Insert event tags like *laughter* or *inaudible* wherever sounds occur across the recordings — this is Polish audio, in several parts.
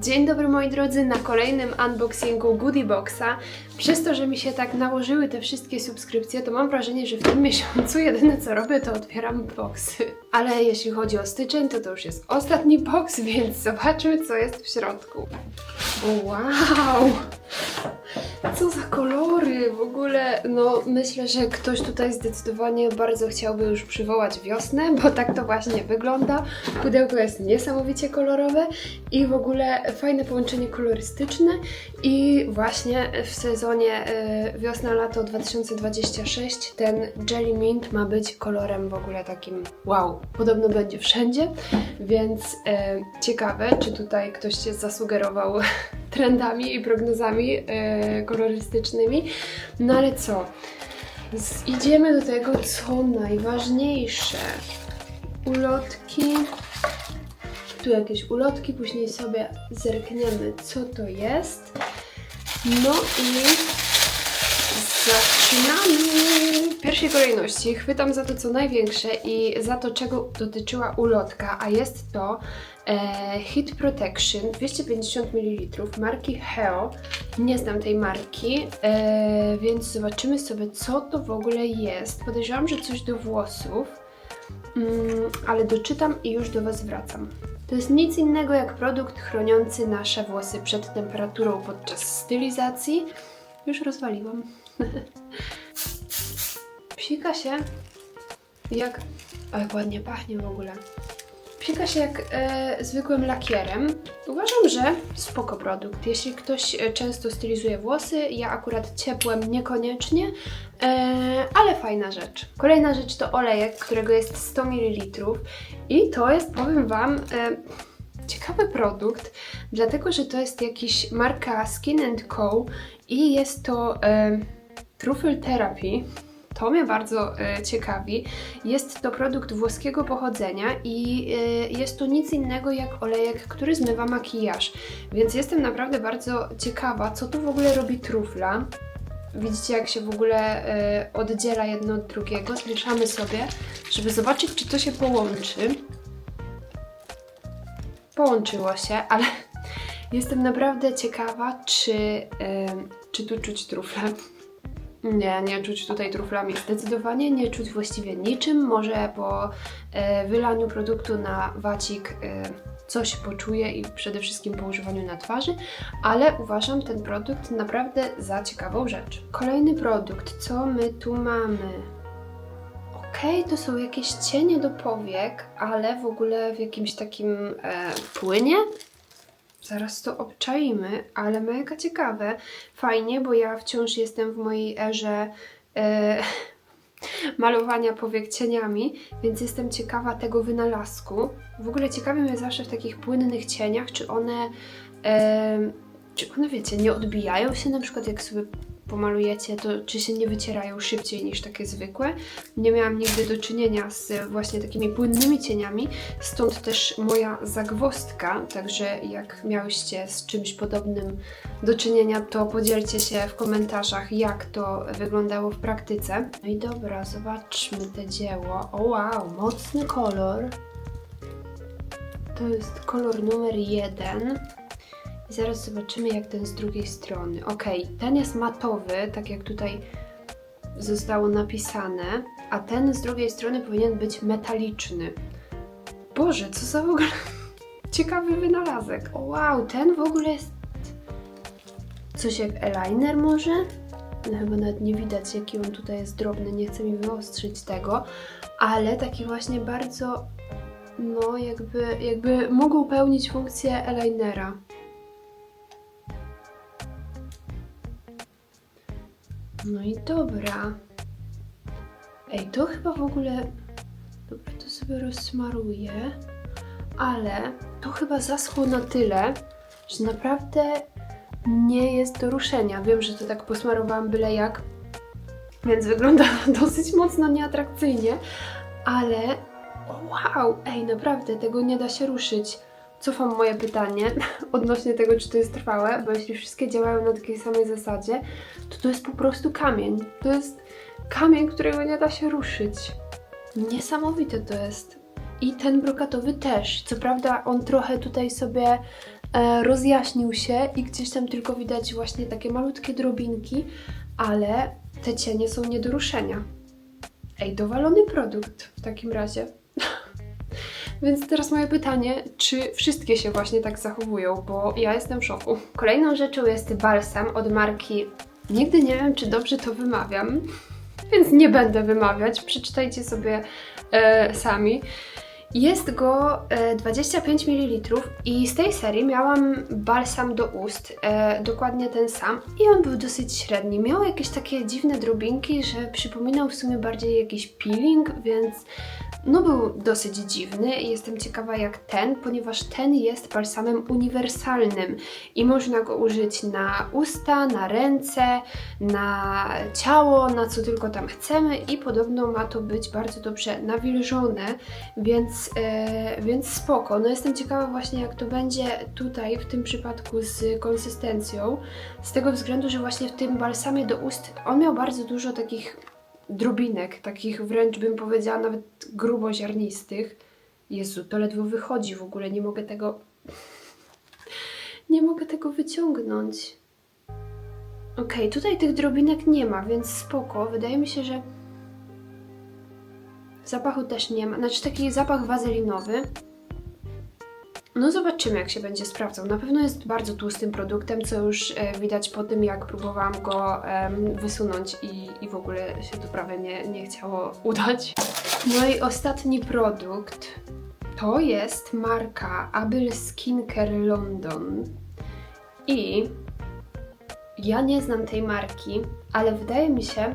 Dzień dobry moi drodzy na kolejnym unboxingu Goodie Boxa. Przez to, że mi się tak nałożyły te wszystkie subskrypcje, to mam wrażenie, że w tym *laughs* miesiącu jedyne co robię to otwieram boxy. Ale jeśli chodzi o styczeń, to to już jest ostatni box, więc zobaczmy co jest w środku. Wow! Co za kolory w ogóle. No, myślę, że ktoś tutaj zdecydowanie bardzo chciałby już przywołać wiosnę, bo tak to właśnie wygląda. Pudełko jest niesamowicie kolorowe i w ogóle fajne połączenie kolorystyczne. I właśnie w sezonie y, wiosna-lato 2026 ten Jelly Mint ma być kolorem w ogóle takim wow. Podobno będzie wszędzie, więc y, ciekawe, czy tutaj ktoś się zasugerował *laughs* trendami i prognozami e, kolorystycznymi. No ale co? Z, idziemy do tego, co najważniejsze. Ulotki. Tu jakieś ulotki, później sobie zerkniemy, co to jest. No i zaczynamy! W pierwszej kolejności chwytam za to, co największe i za to, czego dotyczyła ulotka, a jest to e, Heat Protection 250 ml marki Heo. Nie znam tej marki, e, więc zobaczymy sobie, co to w ogóle jest. Podejrzewam, że coś do włosów, mm, ale doczytam i już do Was wracam. To jest nic innego jak produkt chroniący nasze włosy przed temperaturą podczas stylizacji. Już rozwaliłam. Psika się jak... O, jak ładnie pachnie w ogóle. Psika się jak e, zwykłym lakierem. Uważam, że spoko produkt. Jeśli ktoś e, często stylizuje włosy, ja akurat ciepłem niekoniecznie, e, ale fajna rzecz. Kolejna rzecz to olejek, którego jest 100 ml i to jest, powiem Wam, e, ciekawy produkt, dlatego że to jest jakiś marka Skin Co i jest to e, Truffle Therapy. To mnie bardzo e, ciekawi. Jest to produkt włoskiego pochodzenia i e, jest to nic innego jak olejek, który zmywa makijaż. Więc jestem naprawdę bardzo ciekawa, co tu w ogóle robi trufla. Widzicie, jak się w ogóle e, oddziela jedno od drugiego. Zmieszamy sobie, żeby zobaczyć, czy to się połączy. Połączyło się, ale *laughs* jestem naprawdę ciekawa, czy, czy tu czuć trufle. Nie, nie czuć tutaj truflami. Zdecydowanie nie czuć właściwie niczym. Może po e, wylaniu produktu na wacik e, coś poczuję i przede wszystkim po używaniu na twarzy, ale uważam ten produkt naprawdę za ciekawą rzecz. Kolejny produkt, co my tu mamy? Okej, to są jakieś cienie do powiek, ale w ogóle w jakimś takim e, płynie. Zaraz to obczaimy, ale mega ciekawe. Fajnie, bo ja wciąż jestem w mojej erze e, *laughs* malowania powiek cieniami, więc jestem ciekawa tego wynalazku. W ogóle ciekawi mnie zawsze w takich płynnych cieniach, czy one, e, czy one wiecie, nie odbijają się na przykład jak sobie pomalujecie, to czy się nie wycierają szybciej niż takie zwykłe. Nie miałam nigdy do czynienia z właśnie takimi płynnymi cieniami, stąd też moja zagwozdka, także jak miałyście z czymś podobnym do czynienia, to podzielcie się w komentarzach, jak to wyglądało w praktyce. No i dobra, zobaczmy te dzieło. O wow, mocny kolor. To jest kolor numer jeden. I zaraz zobaczymy, jak ten z drugiej strony. Ok, ten jest matowy, tak jak tutaj zostało napisane, a ten z drugiej strony powinien być metaliczny. Boże, co za w ogóle *laughs* ciekawy wynalazek. O wow, ten w ogóle jest coś jak eyeliner może? No chyba nawet nie widać, jaki on tutaj jest drobny, nie chcę mi wyostrzyć tego, ale taki właśnie bardzo, no jakby, jakby mógł pełnić funkcję eyelinera. No i dobra. Ej, to chyba w ogóle. Dobra, to sobie rozsmaruję. Ale to chyba zaschło na tyle, że naprawdę nie jest do ruszenia. Wiem, że to tak posmarowałam byle jak, więc wygląda *laughs* dosyć mocno nieatrakcyjnie, ale wow, ej, naprawdę tego nie da się ruszyć. Cofam moje pytanie *laughs* odnośnie tego, czy to jest trwałe, bo jeśli wszystkie działają na takiej samej zasadzie, to to jest po prostu kamień. To jest kamień, którego nie da się ruszyć. Niesamowite to jest. I ten brokatowy też. Co prawda on trochę tutaj sobie e, rozjaśnił się i gdzieś tam tylko widać właśnie takie malutkie drobinki, ale te cienie są nie do ruszenia. Ej, dowalony produkt w takim razie. Więc teraz moje pytanie, czy wszystkie się właśnie tak zachowują, bo ja jestem w szoku. Kolejną rzeczą jest balsam od marki. Nigdy nie wiem, czy dobrze to wymawiam, *laughs* więc nie będę wymawiać. Przeczytajcie sobie e, sami. Jest go e, 25 ml i z tej serii miałam balsam do ust, e, dokładnie ten sam i on był dosyć średni. Miał jakieś takie dziwne drobinki, że przypominał w sumie bardziej jakiś peeling, więc no był dosyć dziwny i jestem ciekawa jak ten, ponieważ ten jest balsamem uniwersalnym i można go użyć na usta, na ręce, na ciało, na co tylko tam chcemy i podobno ma to być bardzo dobrze nawilżone, więc, e, więc spoko. No jestem ciekawa właśnie jak to będzie tutaj w tym przypadku z konsystencją, z tego względu, że właśnie w tym balsamie do ust on miał bardzo dużo takich drobinek, takich wręcz bym powiedziała nawet gruboziarnistych. Jezu, to ledwo wychodzi w ogóle, nie mogę tego... Nie mogę tego wyciągnąć. Okej, tutaj tych drobinek nie ma, więc spoko. Wydaje mi się, że zapachu też nie ma. Znaczy taki zapach wazelinowy. No zobaczymy, jak się będzie sprawdzał. Na pewno jest bardzo tłustym produktem, co już e, widać po tym, jak próbowałam go wysunąć i, i w ogóle się to prawie nie, nie chciało *laughs* udać. No i ostatni produkt to jest marka Abyl Skincare London. I ja nie znam tej marki, ale wydaje mi się,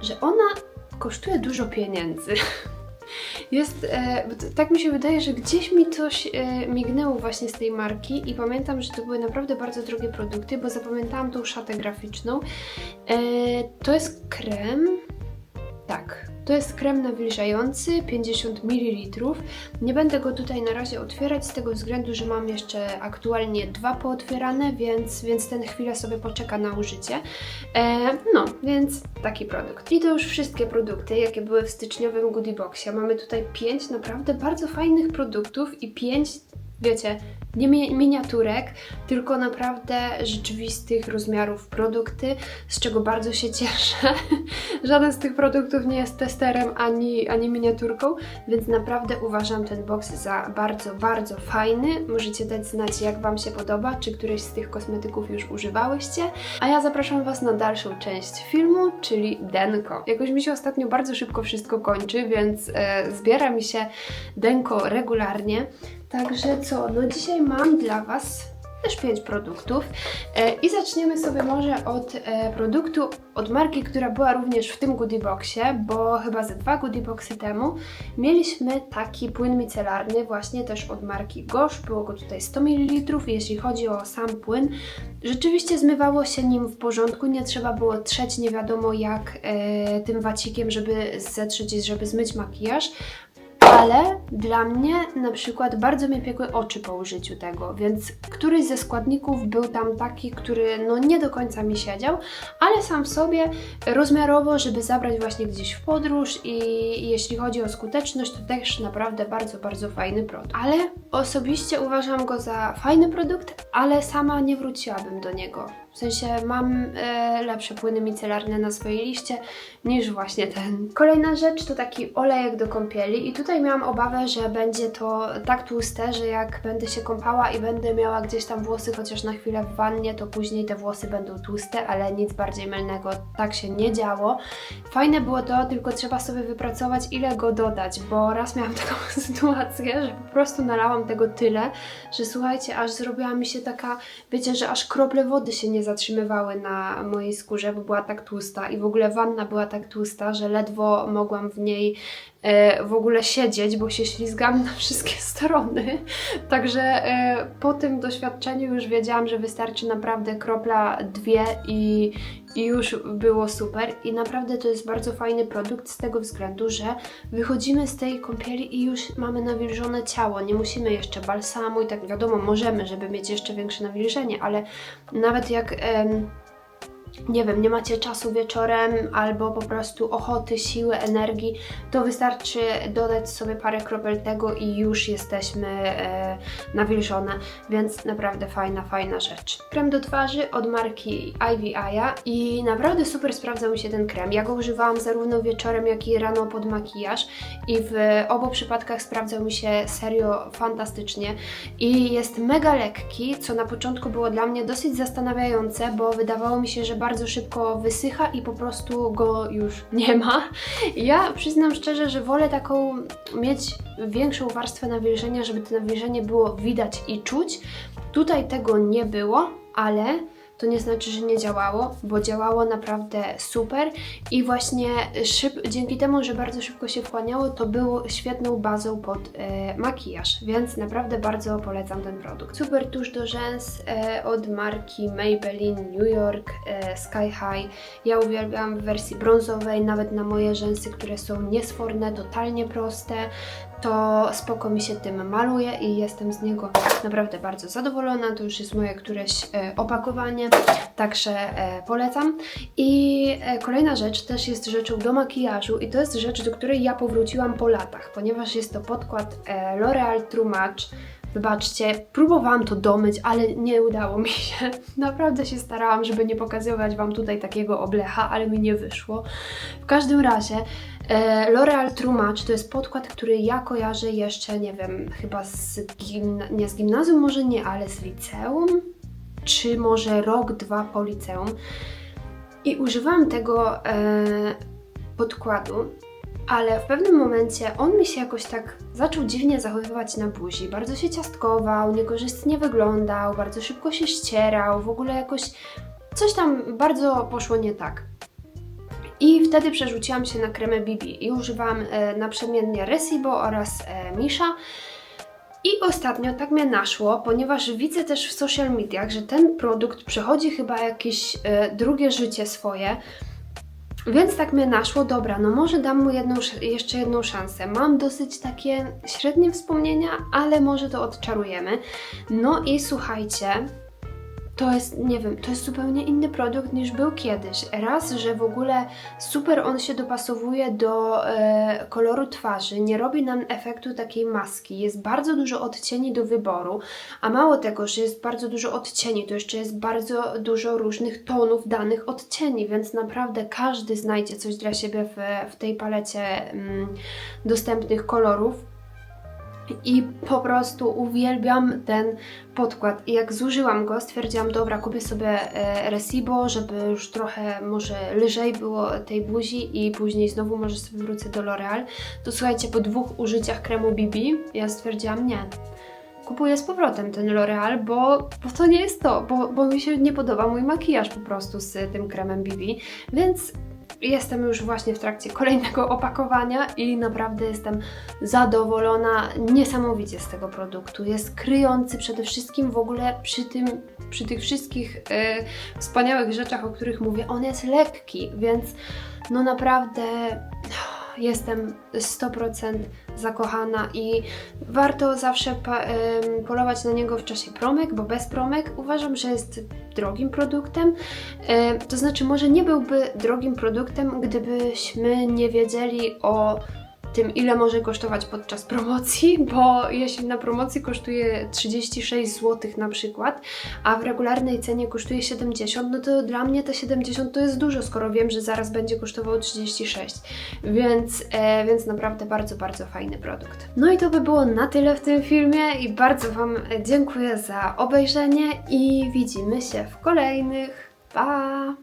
że ona kosztuje dużo pieniędzy. *laughs* Jest, e, tak mi się wydaje, że gdzieś mi coś e, mignęło właśnie z tej marki i pamiętam, że to były naprawdę bardzo drogie produkty, bo zapamiętałam tą szatę graficzną. E, to jest krem. Tak, to jest krem nawilżający 50 ml. Nie będę go tutaj na razie otwierać z tego względu, że mam jeszcze aktualnie dwa pootwierane, więc, więc ten chwilę sobie poczeka na użycie. E, no, więc taki produkt. I to już wszystkie produkty, jakie były w styczniowym Goodie Boxie. Mamy tutaj pięć naprawdę bardzo fajnych produktów i pięć, wiecie, nie mi- miniaturek, tylko naprawdę rzeczywistych rozmiarów produkty, z czego bardzo się cieszę. *laughs* Żaden z tych produktów nie jest testerem ani, ani miniaturką, więc naprawdę uważam ten box za bardzo, bardzo fajny. Możecie dać znać, jak Wam się podoba, czy któreś z tych kosmetyków już używałyście. A ja zapraszam Was na dalszą część filmu, czyli denko. Jakoś mi się ostatnio bardzo szybko wszystko kończy, więc e, zbiera mi się denko regularnie. Także co, no dzisiaj mam dla Was też 5 produktów. E, i zaczniemy sobie może od e, produktu od marki, która była również w tym goodie boxie, bo chyba ze dwa goodie boxy temu mieliśmy taki płyn micelarny właśnie też od marki Gosh, było go tutaj 100 ml, jeśli chodzi o sam płyn, rzeczywiście zmywało się nim w porządku, nie trzeba było trzeć nie wiadomo jak e, tym wacikiem, żeby zetrzeć żeby zmyć makijaż, ale dla mnie na przykład bardzo mnie piekły oczy po użyciu tego, więc któryś ze składników był tam taki, który no nie do końca mi siedział, ale sam w sobie rozmiarowo, żeby zabrać właśnie gdzieś w podróż i jeśli chodzi o skuteczność, to też naprawdę bardzo, bardzo fajny produkt. Ale osobiście uważam go za fajny produkt, ale sama nie wróciłabym do niego. W sensie mam e, lepsze płyny micelarne na swojej liście niż właśnie ten. Kolejna rzecz to taki olejek do kąpieli i tutaj miałam obawę, że będzie to tak tłuste, że jak będę się kąpała i będę miała gdzieś tam włosy chociaż na chwilę w wannie, to później te włosy będą tłuste, ale nic bardziej mylnego, tak się nie działo. Fajne było to, tylko trzeba sobie wypracować ile go dodać, bo raz miałam *laughs* taką sytuację, że po prostu nalałam tego tyle, że słuchajcie, aż zrobiła mi się taka, wiecie, że aż krople wody się nie zatrzymywały na mojej skórze, bo była tak tłusta i w ogóle wanna była tak tłusta, że ledwo mogłam w niej e, w ogóle siedzieć, bo się ślizgam *laughs* na wszystkie strony. Także e, po tym doświadczeniu już wiedziałam, że wystarczy naprawdę kropla, dwie i, i już było super. I naprawdę to jest bardzo fajny produkt z tego względu, że wychodzimy z tej kąpieli i już mamy nawilżone ciało. Nie musimy jeszcze balsamu i tak wiadomo, możemy, żeby mieć jeszcze większe nawilżenie, ale nawet jak. Em, nie wiem, nie macie czasu wieczorem albo po prostu ochoty, siły, energii, to wystarczy dodać sobie parę kropel tego i już jesteśmy e, nawilżone, więc naprawdę fajna, fajna rzecz. Krem do twarzy od marki Ivy Aya i naprawdę super sprawdzał mi się ten krem. Ja go używałam zarówno wieczorem, jak i rano pod makijaż i w obu przypadkach sprawdzał mi się serio fantastycznie i jest mega lekki, co na początku było dla mnie dosyć zastanawiające, bo wydawało mi się, że bardzo szybko wysycha i po prostu go już *laughs* nie ma. Ja przyznam szczerze, że wolę taką mieć większą warstwę nawilżenia, żeby to nawilżenie było widać i czuć. Tutaj tego nie było, ale to nie znaczy, że nie działało, bo działało naprawdę super i właśnie szyb, dzięki temu, że bardzo szybko się wchłaniało, to było świetną bazą pod e, makijaż, więc naprawdę bardzo polecam ten produkt. Super tusz do rzęs e, od marki Maybelline New York e, Sky High. Ja uwielbiam w wersji brązowej, nawet na moje rzęsy, które są niesforne, totalnie proste to spoko mi się tym maluje i jestem z niego naprawdę bardzo zadowolona. To już jest moje któreś e, opakowanie, także e, polecam. I e, kolejna rzecz też jest rzeczą do makijażu i to jest rzecz, do której ja powróciłam po latach, ponieważ jest to podkład L'Oreal True Match. Wybaczcie, próbowałam to domyć, ale nie udało mi się. *laughs* Naprawdę się starałam, żeby nie pokazywać Wam tutaj takiego oblecha, ale mi nie wyszło. W każdym razie e, L'Oreal True Match to jest podkład, który ja kojarzę jeszcze, nie wiem, chyba z gimna- nie z gimnazjum, może nie, ale z liceum, czy może rok, dwa po liceum. I używałam tego e, podkładu ale w pewnym momencie on mi się jakoś tak zaczął dziwnie zachowywać na buzi. Bardzo się ciastkował, niekorzystnie wyglądał, bardzo szybko się ścierał, w ogóle jakoś coś tam bardzo poszło nie tak. I wtedy przerzuciłam się na kremę BB i używałam e, naprzemiennie Resibo oraz e, Misha. I ostatnio tak mnie naszło, ponieważ widzę też w social mediach, że ten produkt przechodzi chyba jakieś e, drugie życie swoje. Więc tak mnie naszło, dobra, no może dam mu jedną, sz- jeszcze jedną szansę. Mam dosyć takie średnie wspomnienia, ale może to odczarujemy. No i słuchajcie, to jest, nie wiem, to jest zupełnie inny produkt niż był kiedyś. Raz, że w ogóle super on się dopasowuje do e, koloru twarzy, nie robi nam efektu takiej maski. Jest bardzo dużo odcieni do wyboru, a mało tego, że jest bardzo dużo odcieni, to jeszcze jest bardzo dużo różnych tonów danych odcieni, więc naprawdę każdy znajdzie coś dla siebie w, w tej palecie mm, dostępnych kolorów. I po prostu uwielbiam ten podkład. I jak zużyłam go, stwierdziłam, dobra, kupię sobie e, Resibo, żeby już trochę może lżej było tej buzi i później znowu może sobie wrócę do L'Oreal. To słuchajcie, po dwóch użyciach kremu BB, ja stwierdziłam, nie. Kupuję z powrotem ten L'Oreal, bo, bo to nie jest to, bo, bo mi się nie podoba mój makijaż po prostu z tym kremem BB, więc Jestem już właśnie w trakcie kolejnego *laughs* opakowania i naprawdę jestem zadowolona niesamowicie z tego produktu. Jest kryjący przede wszystkim w ogóle przy tym, przy tych wszystkich e, wspaniałych rzeczach, o których mówię, on jest lekki, więc no naprawdę jestem 100% zakochana i warto zawsze polować na niego w czasie promek, bo bez promek uważam, że jest drogim produktem. To znaczy, może nie byłby drogim produktem, gdybyśmy nie wiedzieli o tym, ile może kosztować podczas promocji, bo jeśli na promocji kosztuje 36 zł na przykład, a w regularnej cenie kosztuje 70, no to dla mnie te 70 to jest dużo, skoro wiem, że zaraz będzie kosztował 36. Więc, e, więc naprawdę bardzo, bardzo fajny produkt. No i to by było na tyle w tym filmie i bardzo Wam dziękuję za obejrzenie i widzimy się w kolejnych. Pa!